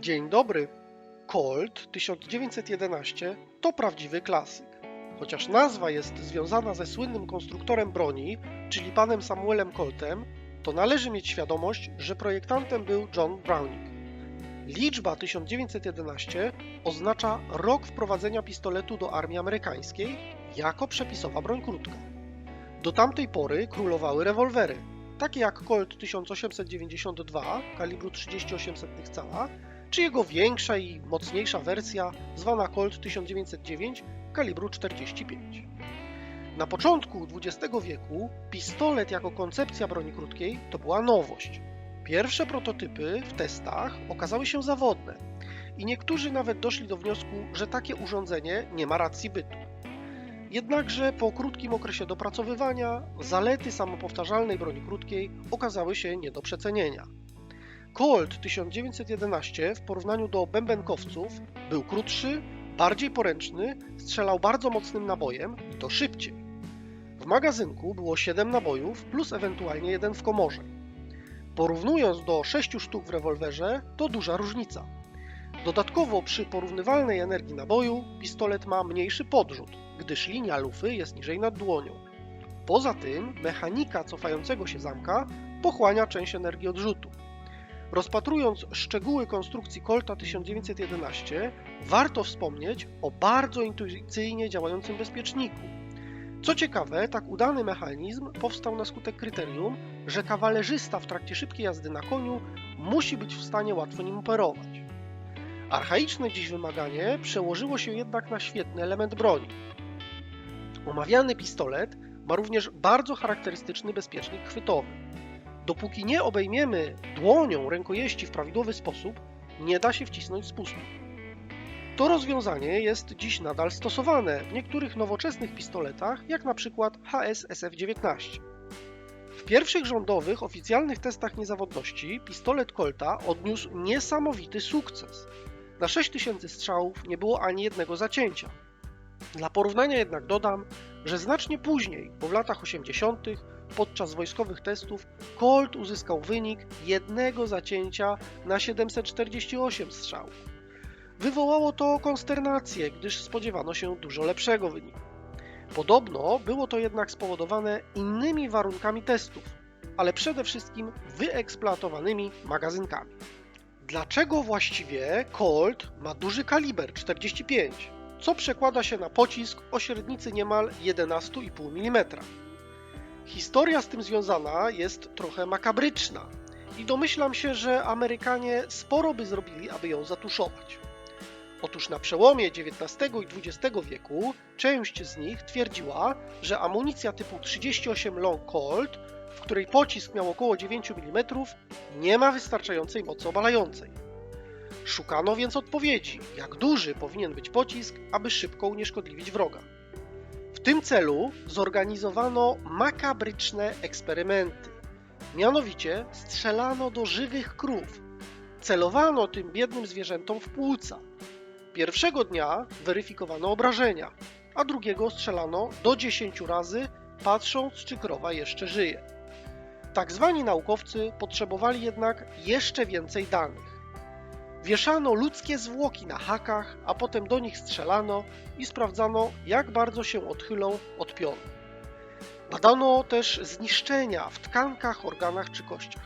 Dzień dobry. Colt 1911 to prawdziwy klasyk. Chociaż nazwa jest związana ze słynnym konstruktorem broni, czyli panem Samuelem Coltem, to należy mieć świadomość, że projektantem był John Browning. Liczba 1911 oznacza rok wprowadzenia pistoletu do armii amerykańskiej jako przepisowa broń krótka. Do tamtej pory królowały rewolwery, takie jak Colt 1892 kalibru 38 cala, czy jego większa i mocniejsza wersja zwana Colt 1909 kalibru 45. Na początku XX wieku pistolet jako koncepcja broni krótkiej to była nowość. Pierwsze prototypy w testach okazały się zawodne i niektórzy nawet doszli do wniosku, że takie urządzenie nie ma racji bytu. Jednakże po krótkim okresie dopracowywania zalety samopowtarzalnej broni krótkiej okazały się nie do przecenienia. Colt 1911 w porównaniu do bębenkowców był krótszy, bardziej poręczny, strzelał bardzo mocnym nabojem i to szybciej. W magazynku było 7 nabojów plus ewentualnie jeden w komorze. Porównując do 6 sztuk w rewolwerze, to duża różnica. Dodatkowo przy porównywalnej energii naboju pistolet ma mniejszy podrzut, gdyż linia lufy jest niżej nad dłonią. Poza tym mechanika cofającego się zamka pochłania część energii odrzutu. Rozpatrując szczegóły konstrukcji Colta 1911, warto wspomnieć o bardzo intuicyjnie działającym bezpieczniku. Co ciekawe, tak udany mechanizm powstał na skutek kryterium, że kawalerzysta w trakcie szybkiej jazdy na koniu musi być w stanie łatwo nim operować. Archaiczne dziś wymaganie przełożyło się jednak na świetny element broni. Omawiany pistolet ma również bardzo charakterystyczny bezpiecznik chwytowy. Dopóki nie obejmiemy dłonią rękojeści w prawidłowy sposób, nie da się wcisnąć spustu. To rozwiązanie jest dziś nadal stosowane w niektórych nowoczesnych pistoletach, jak na przykład HS SF-19. W pierwszych rządowych oficjalnych testach niezawodności pistolet Colta odniósł niesamowity sukces. Na 6000 strzałów nie było ani jednego zacięcia. Dla porównania jednak dodam, że znacznie później, bo w latach 80., podczas wojskowych testów, Colt uzyskał wynik jednego zacięcia na 748 strzałów. Wywołało to konsternację, gdyż spodziewano się dużo lepszego wyniku. Podobno było to jednak spowodowane innymi warunkami testów, ale przede wszystkim wyeksploatowanymi magazynkami. Dlaczego właściwie Colt ma duży kaliber 45, co przekłada się na pocisk o średnicy niemal 11,5 mm? Historia z tym związana jest trochę makabryczna i domyślam się, że Amerykanie sporo by zrobili, aby ją zatuszować. Otóż na przełomie XIX i XX wieku część z nich twierdziła, że amunicja typu 38 Long Colt, w której pocisk miał około 9 mm, nie ma wystarczającej mocy obalającej. Szukano więc odpowiedzi, jak duży powinien być pocisk, aby szybko unieszkodliwić wroga. W tym celu zorganizowano makabryczne eksperymenty. Mianowicie strzelano do żywych krów. Celowano tym biednym zwierzętom w płuca. Pierwszego dnia weryfikowano obrażenia, a drugiego strzelano do 10 razy, patrząc, czy krowa jeszcze żyje. Tak zwani naukowcy potrzebowali jednak jeszcze więcej danych. Wieszano ludzkie zwłoki na hakach, a potem do nich strzelano i sprawdzano, jak bardzo się odchylą od pionu. Badano też zniszczenia w tkankach, organach czy kościach.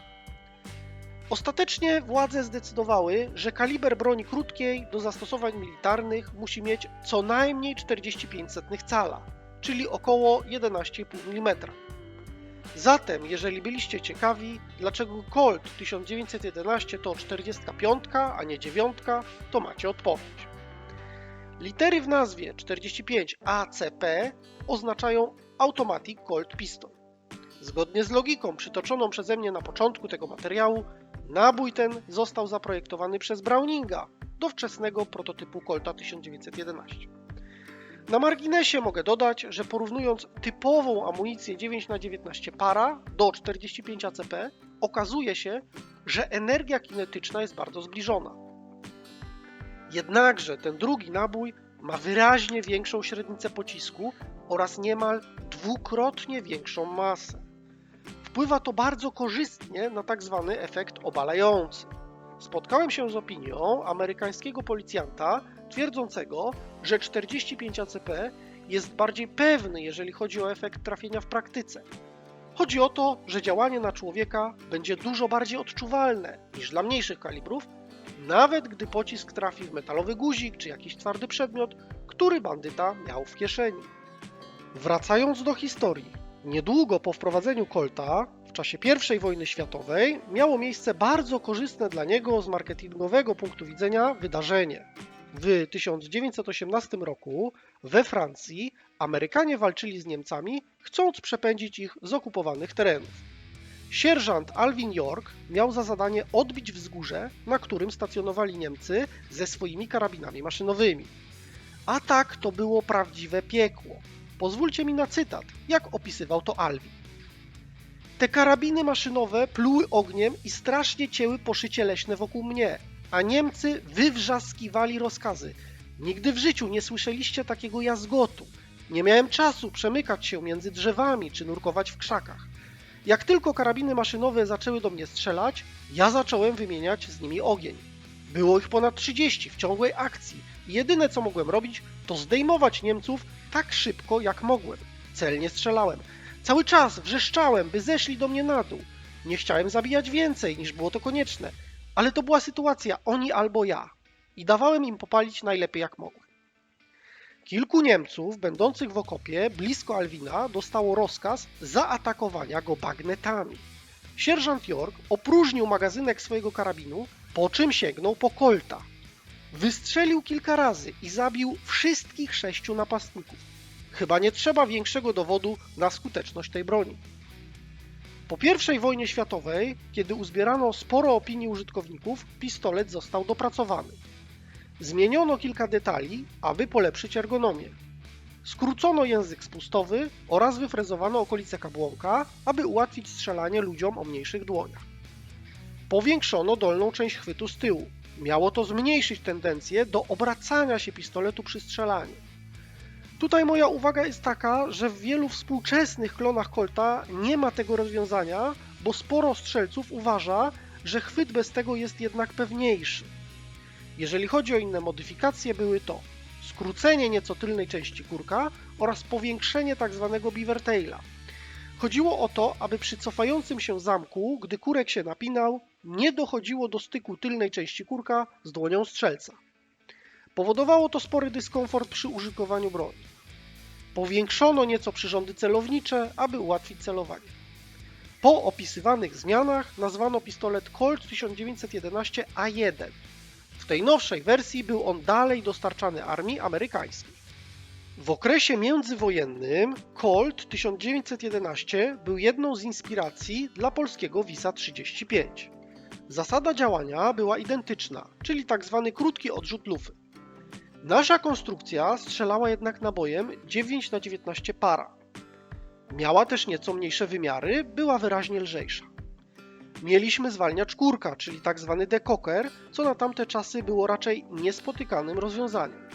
Ostatecznie władze zdecydowały, że kaliber broni krótkiej do zastosowań militarnych musi mieć co najmniej 45 cala, czyli około 11,5 mm. Zatem, jeżeli byliście ciekawi, dlaczego Colt 1911 to 45, a nie 9, to macie odpowiedź. Litery w nazwie 45 ACP oznaczają Automatic Colt Pistol. Zgodnie z logiką przytoczoną przeze mnie na początku tego materiału, nabój ten został zaprojektowany przez Browninga do wczesnego prototypu Colta 1911. Na marginesie mogę dodać, że porównując typową amunicję 9x19 para do 45 ACP, okazuje się, że energia kinetyczna jest bardzo zbliżona. Jednakże ten drugi nabój ma wyraźnie większą średnicę pocisku oraz niemal dwukrotnie większą masę. Wpływa to bardzo korzystnie na tak zwany efekt obalający. spotkałem się z opinią amerykańskiego policjanta twierdzącego, że 45 ACP jest bardziej pewny, jeżeli chodzi o efekt trafienia w praktyce. Chodzi o to, że działanie na człowieka będzie dużo bardziej odczuwalne niż dla mniejszych kalibrów, nawet gdy pocisk trafi w metalowy guzik czy jakiś twardy przedmiot, który bandyta miał w kieszeni. Wracając do historii, niedługo po wprowadzeniu Colta w czasie I wojny światowej miało miejsce bardzo korzystne dla niego z marketingowego punktu widzenia wydarzenie. W 1918 roku we Francji Amerykanie walczyli z Niemcami, chcąc przepędzić ich z okupowanych terenów. Sierżant Alvin York miał za zadanie odbić wzgórze, na którym stacjonowali Niemcy ze swoimi karabinami maszynowymi. A tak to było prawdziwe piekło. Pozwólcie mi na cytat, jak opisywał to Alvin. Te karabiny maszynowe pluły ogniem i strasznie cięły poszycie leśne wokół mnie, a Niemcy wywrzaskiwali rozkazy. Nigdy w życiu nie słyszeliście takiego jazgotu. Nie miałem czasu przemykać się między drzewami czy nurkować w krzakach. Jak tylko karabiny maszynowe zaczęły do mnie strzelać, ja zacząłem wymieniać z nimi ogień. Było ich ponad 30 w ciągłej akcji jedyne co mogłem robić, to zdejmować Niemców tak szybko jak mogłem. Celnie strzelałem. Cały czas wrzeszczałem, by zeszli do mnie na dół. Nie chciałem zabijać więcej niż było to konieczne, ale to była sytuacja oni albo ja i dawałem im popalić najlepiej jak mogłem. Kilku Niemców będących w okopie blisko Alwina dostało rozkaz zaatakowania go bagnetami. Sierżant York opróżnił magazynek swojego karabinu, po czym sięgnął po kolta. Wystrzelił kilka razy i zabił wszystkich sześciu napastników. Chyba nie trzeba większego dowodu na skuteczność tej broni. Po I wojnie światowej, kiedy uzbierano sporo opinii użytkowników, pistolet został dopracowany. Zmieniono kilka detali, aby polepszyć ergonomię. Skrócono język spustowy oraz wyfrezowano okolice kabłonka, aby ułatwić strzelanie ludziom o mniejszych dłoniach. Powiększono dolną część chwytu z tyłu. Miało to zmniejszyć tendencję do obracania się pistoletu przy strzelaniu. Tutaj moja uwaga jest taka, że w wielu współczesnych klonach Colta nie ma tego rozwiązania, bo sporo strzelców uważa, że chwyt bez tego jest jednak pewniejszy. Jeżeli chodzi o inne modyfikacje, były to skrócenie nieco tylnej części kurka oraz powiększenie tzw. beavertaila. Chodziło o to, aby przy cofającym się zamku, gdy kurek się napinał, nie dochodziło do styku tylnej części kurka z dłonią strzelca. Powodowało to spory dyskomfort przy użytkowaniu broni. Powiększono nieco przyrządy celownicze, aby ułatwić celowanie. Po opisywanych zmianach nazwano pistolet Colt 1911 A1. W tej nowszej wersji był on dalej dostarczany armii amerykańskiej. W okresie międzywojennym Colt 1911 był jedną z inspiracji dla polskiego Wisa 35. Zasada działania była identyczna, czyli tzw. krótki odrzut lufy. Nasza konstrukcja strzelała jednak nabojem 9 na 19 para. Miała też nieco mniejsze wymiary, była wyraźnie lżejsza. Mieliśmy zwalniacz kurka, czyli tzw. dekoker, co na tamte czasy było raczej niespotykanym rozwiązaniem.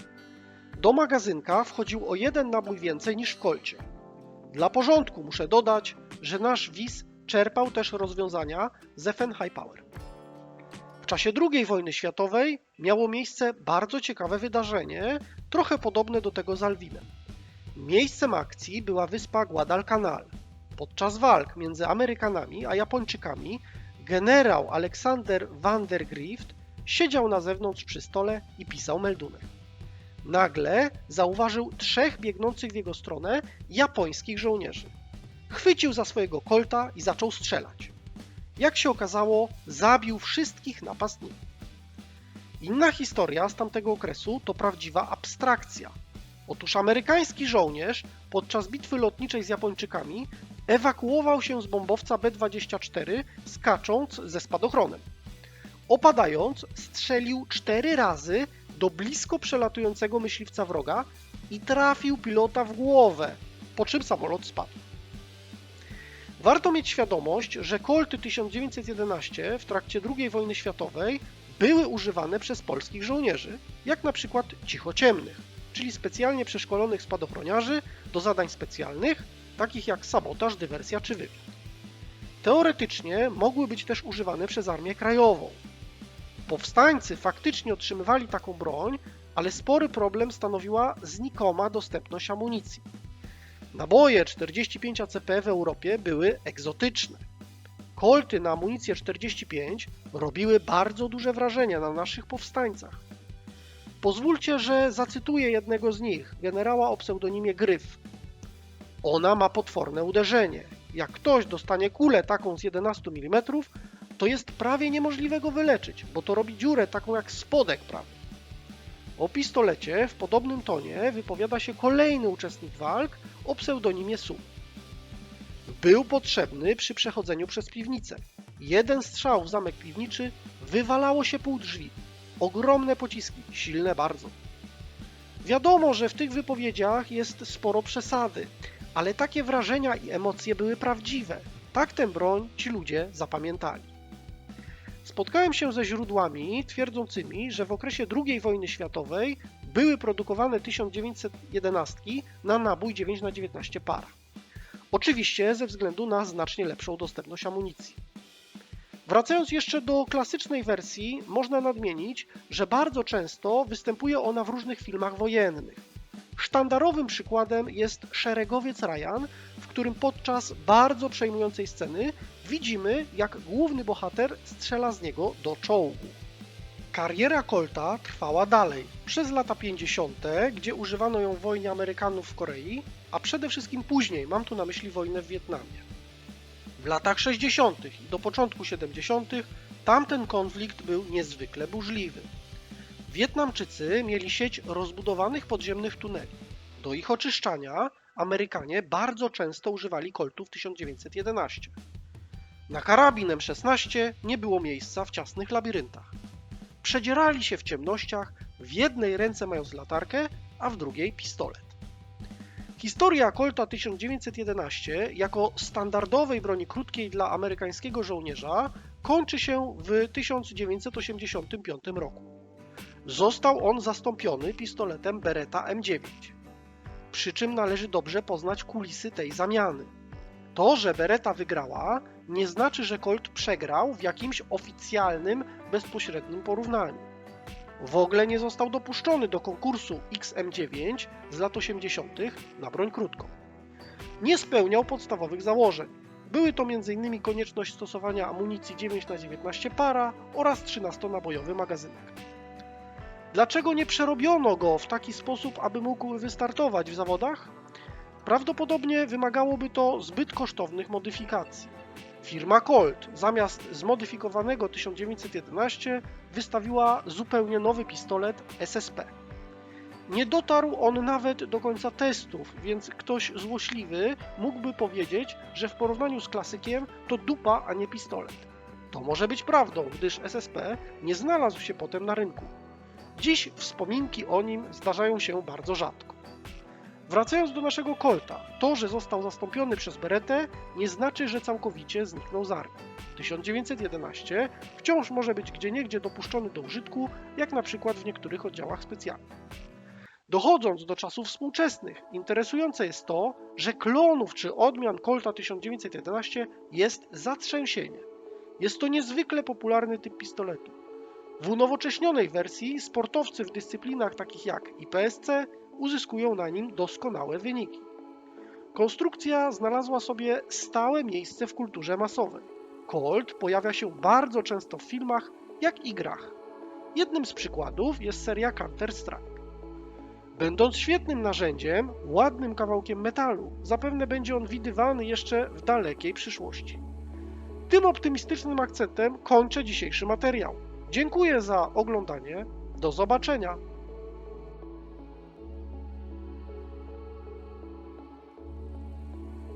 Do magazynka wchodził o jeden nabój więcej niż w kolcie. Dla porządku muszę dodać, że nasz WIS czerpał też rozwiązania z FN High Power. Czasie II wojny światowej miało miejsce bardzo ciekawe wydarzenie, trochę podobne do tego z Alwinem. Miejscem akcji była wyspa Guadalcanal. Podczas walk między Amerykanami a Japończykami generał Aleksander van der Grift siedział na zewnątrz przy stole i pisał meldunek. Nagle zauważył trzech biegnących w jego stronę japońskich żołnierzy. Chwycił za swojego kolta i zaczął strzelać. Jak się okazało, zabił wszystkich napastników. Inna historia z tamtego okresu to prawdziwa abstrakcja. Otóż amerykański żołnierz podczas bitwy lotniczej z Japończykami ewakuował się z bombowca B-24 skacząc ze spadochronem. Opadając, strzelił cztery razy do blisko przelatującego myśliwca wroga i trafił pilota w głowę, po czym samolot spadł. Warto mieć świadomość, że Colty 1911 w trakcie II wojny światowej były używane przez polskich żołnierzy, jak na przykład cichociemnych, czyli specjalnie przeszkolonych spadochroniarzy do zadań specjalnych, takich jak sabotaż, dywersja czy wywiad. Teoretycznie mogły być też używane przez Armię Krajową. Powstańcy faktycznie otrzymywali taką broń, ale spory problem stanowiła znikoma dostępność amunicji. Naboje 45 ACP w Europie były egzotyczne. Kolty na amunicję 45 robiły bardzo duże wrażenie na naszych powstańcach. Pozwólcie, że zacytuję jednego z nich, generała o pseudonimie Gryf. Ona ma potworne uderzenie. Jak ktoś dostanie kulę taką z 11 mm, to jest prawie niemożliwe go wyleczyć, bo to robi dziurę taką jak spodek prawie. O pistolecie w podobnym tonie wypowiada się kolejny uczestnik walk o pseudonimie Su. Był potrzebny przy przechodzeniu przez piwnicę. Jeden strzał w zamek piwniczy wywalało się pół drzwi. Ogromne pociski, silne bardzo. Wiadomo, że w tych wypowiedziach jest sporo przesady, ale takie wrażenia i emocje były prawdziwe. Tak tę broń ci ludzie zapamiętali. Spotkałem się ze źródłami twierdzącymi, że w okresie II wojny światowej były produkowane 1911 na nabój 9 na 19 para. Oczywiście ze względu na znacznie lepszą dostępność amunicji. Wracając jeszcze do klasycznej wersji, można nadmienić, że bardzo często występuje ona w różnych filmach wojennych. Sztandarowym przykładem jest Szeregowiec Ryan, w którym podczas bardzo przejmującej sceny widzimy, jak główny bohater strzela z niego do czołgu. Kariera Colta trwała dalej, przez lata 50., gdzie używano ją w wojnie Amerykanów w Korei, a przede wszystkim później, mam tu na myśli wojnę w Wietnamie. W latach 60. i do początku 70. tamten konflikt był niezwykle burzliwy. Wietnamczycy mieli sieć rozbudowanych podziemnych tuneli. Do ich oczyszczania Amerykanie bardzo często używali koltów 1911. Na karabin M16 nie było miejsca w ciasnych labiryntach. Przedzierali się w ciemnościach, w jednej ręce mając latarkę, a w drugiej pistolet. Historia Colta 1911 jako standardowej broni krótkiej dla amerykańskiego żołnierza kończy się w 1985 roku. Został on zastąpiony pistoletem Beretta M9. Przy czym należy dobrze poznać kulisy tej zamiany. To, że Beretta wygrała, nie znaczy, że Colt przegrał w jakimś oficjalnym, bezpośrednim porównaniu. W ogóle nie został dopuszczony do konkursu XM9 z lat 80. na broń krótką. Nie spełniał podstawowych założeń. Były to m.in. konieczność stosowania amunicji 9x19 para oraz 13-nabojowy magazynek. Dlaczego nie przerobiono go w taki sposób, aby mógł wystartować w zawodach? Prawdopodobnie wymagałoby to zbyt kosztownych modyfikacji. Firma Colt zamiast zmodyfikowanego 1911 wystawiła zupełnie nowy pistolet SSP. Nie dotarł on nawet do końca testów, więc ktoś złośliwy mógłby powiedzieć, że w porównaniu z klasykiem to dupa, a nie pistolet. To może być prawdą, gdyż SSP nie znalazł się potem na rynku. Dziś wspominki o nim zdarzają się bardzo rzadko. Wracając do naszego Colta, to, że został zastąpiony przez Beretę, nie znaczy, że całkowicie zniknął z armii. 1911 wciąż może być gdzieniegdzie dopuszczony do użytku, jak na przykład w niektórych oddziałach specjalnych. Dochodząc do czasów współczesnych, interesujące jest to, że klonów czy odmian Colta 1911 jest zatrzęsienie. Jest to niezwykle popularny typ pistoletu. W unowocześnionej wersji sportowcy w dyscyplinach takich jak IPSC uzyskują na nim doskonałe wyniki. Konstrukcja znalazła sobie stałe miejsce w kulturze masowej. Colt pojawia się bardzo często w filmach, jak i grach. Jednym z przykładów jest seria Counter-Strike. Będąc świetnym narzędziem, ładnym kawałkiem metalu, zapewne będzie on widywany jeszcze w dalekiej przyszłości. Tym optymistycznym akcentem kończę dzisiejszy materiał. Dziękuję za oglądanie. Do zobaczenia.